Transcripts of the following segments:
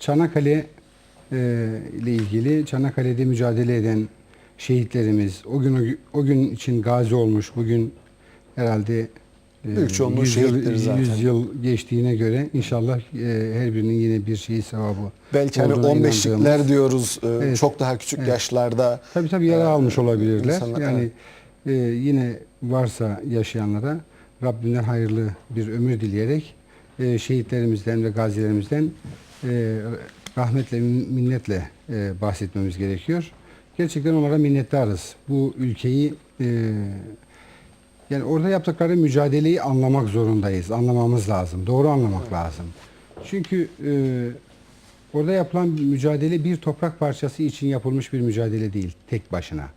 Çanakkale e, ile ilgili Çanakkale'de mücadele eden şehitlerimiz, o gün o gün için gazi olmuş, bugün herhalde e, Büyük çoğunluğu 100 yıl, şehittir zaten. 100 yıl geçtiğine göre inşallah e, her birinin yine bir şeyi sevabı Belki hani olduğuna 15'likler inandığımız- diyoruz e, Evet. çok daha küçük Evet. yaşlarda. Tabii tabii yara Ee, almış olabilirler. insanlar- yani evet. e, yine varsa yaşayanlara Rabbimden hayırlı bir ömür dileyerek e, şehitlerimizden ve gazilerimizden e, rahmetle, minnetle e, bahsetmemiz gerekiyor. Gerçekten onlara minnettarız. Bu ülkeyi e, yani orada yaptıkları mücadeleyi anlamak zorundayız. Anlamamız lazım. Doğru anlamak lazım. Çünkü e, orada yapılan mücadele bir toprak parçası için yapılmış bir mücadele değil. Tek başına.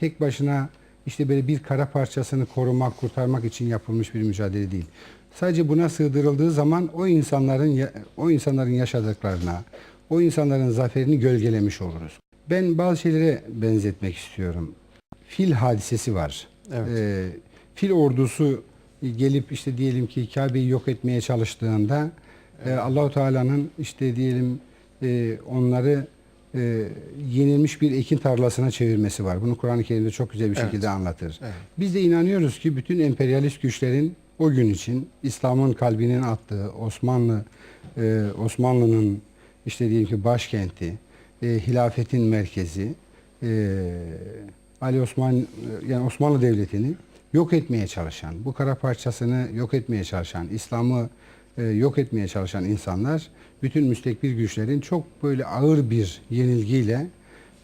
Tek başına işte böyle bir kara parçasını korumak, kurtarmak için yapılmış bir mücadele değil. Sadece buna sığdırıldığı zaman o insanların o insanların yaşadıklarına, o insanların zaferini gölgelemiş oluruz. Ben bazı şeylere benzetmek istiyorum. Fil hadisesi var. Evet. Ee, fil ordusu gelip işte diyelim ki Kabe'yi yok etmeye çalıştığında e, Allahu Teala'nın işte diyelim e, onları e, yenilmiş bir ekin tarlasına çevirmesi var. Bunu Kur'an-ı Kerim'de çok güzel bir Evet. şekilde anlatır. Evet. Biz de inanıyoruz ki bütün emperyalist güçlerin o gün için İslam'ın kalbinin attığı Osmanlı e, Osmanlı'nın işte diyelim ki başkenti, e, hilafetin merkezi, e, Ali Osman e, yani Osmanlı Devleti'ni yok etmeye çalışan, bu kara parçasını yok etmeye çalışan, İslam'ı e, yok etmeye çalışan insanlar bütün müstekbir güçlerin çok böyle ağır bir yenilgiyle,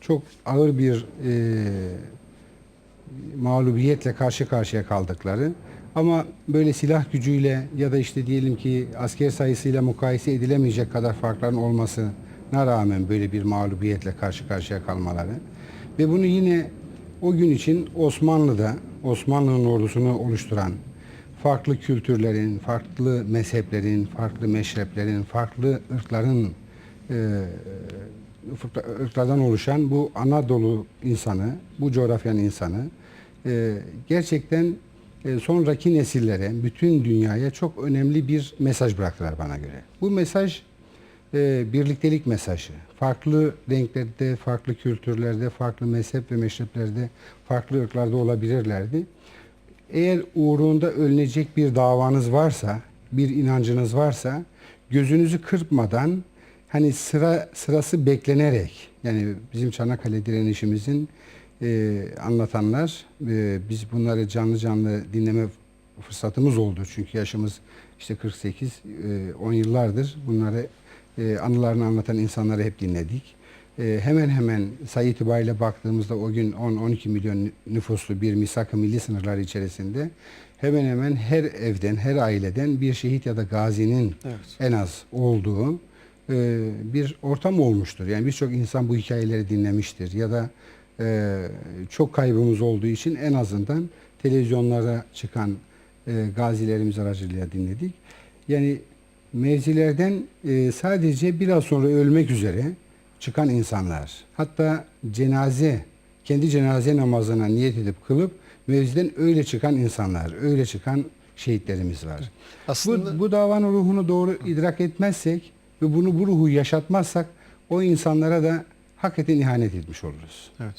çok ağır bir e, mağlubiyetle karşı karşıya kaldıkları ama böyle silah gücüyle ya da işte diyelim ki asker sayısıyla mukayese edilemeyecek kadar farkların olmasına rağmen böyle bir mağlubiyetle karşı karşıya kalmaları ve bunu yine o gün için Osmanlı'da Osmanlı'nın ordusunu oluşturan farklı kültürlerin, farklı mezheplerin, farklı meşreplerin, farklı ırkların e, ırklardan oluşan bu Anadolu insanı, bu coğrafyanın insanı e, gerçekten sonraki nesillere, bütün dünyaya çok önemli bir mesaj bıraktılar bana göre. Bu mesaj e, birliktelik mesajı. Farklı renklerde, farklı kültürlerde, farklı mezhep ve meşreplerde, farklı ırklarda olabilirlerdi. Eğer uğrunda ölünecek bir davanız varsa, bir inancınız varsa gözünüzü kırpmadan hani sıra sırası beklenerek yani bizim Çanakkale direnişimizin e, anlatanlar e, biz bunları canlı canlı dinleme fırsatımız oldu. Çünkü yaşımız işte 48 e, 10 yıllardır bunları e, anılarını anlatan insanları hep dinledik. E, hemen hemen sayı itibariyle baktığımızda o gün 10-12 milyon nüfuslu bir misak-ı milli sınırları içerisinde hemen hemen her evden, her aileden bir şehit ya da gazinin Evet. en az olduğu e, bir ortam olmuştur. Yani birçok insan bu hikayeleri dinlemiştir ya da e, çok kaybımız olduğu için en azından televizyonlara çıkan e, gazilerimiz aracılığıyla dinledik. Yani mevzilerden e, sadece biraz sonra ölmek üzere çıkan insanlar. Hatta cenaze, kendi cenaze namazına niyet edip kılıp mevziden öyle çıkan insanlar, öyle çıkan şehitlerimiz var. Aslında Bu, bu davanın ruhunu doğru idrak etmezsek ve bunu bu ruhu yaşatmazsak o insanlara da hakikaten ihanet etmiş oluruz. evet.